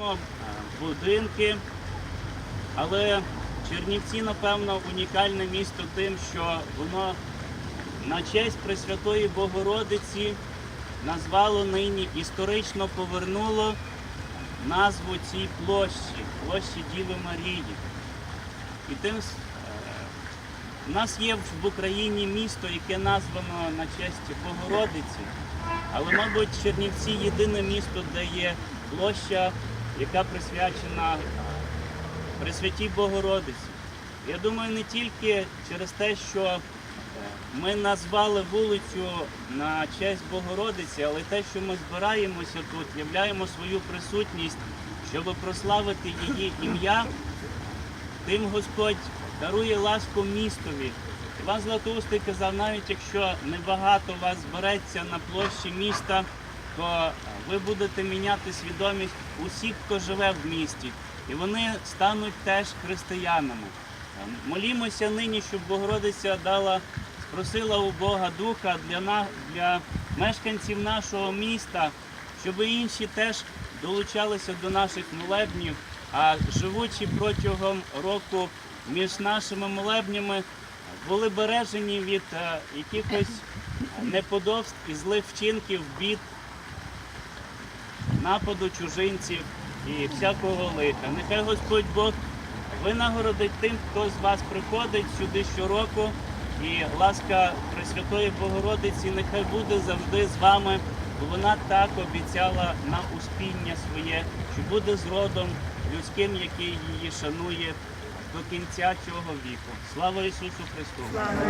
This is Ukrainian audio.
Бачимо, е, будинки, але Чернівці, напевно, унікальне місто тим, що воно на честь Пресвятої Богородиці назвало нині історично повернуло назву цій площі, площі Діви Марії. І тим е, у нас є в Україні місто, яке названо на честь Богородиці, але, мабуть, Чернівці єдине місто, де є площа, яка присвячена Пресвятій Богородиці. Я думаю, не тільки через те, що е, ми назвали вулицю на честь Богородиці, але те, що ми збираємося тут, являємо свою присутність, щоб прославити її ім'я, тим Господь дарує ласку містові. Іван Златоустий казав, навіть якщо небагато вас збереться на площі міста, то ви будете міняти свідомість усіх, хто живе в місті, і вони стануть теж християнами. Молімося нині, щоб Богородиця дала, спросила у Бога Духа для, на, для мешканців нашого міста, щоб інші теж долучалися до наших молебнів, а живучи протягом року між нашими молебнями, були бережені від е, якихось неподобств і злих вчинків, бід, нападу чужинців і всякого лиха. Нехай Господь Бог винагородить тим, хто з вас приходить сюди щороку, і ласка Пресвятої Богородиці нехай буде завжди з вами, бо вона так обіцяла на успіння своє, що буде з родом людським, який її шанує до кінця цього віку. Слава Ісусу Христу!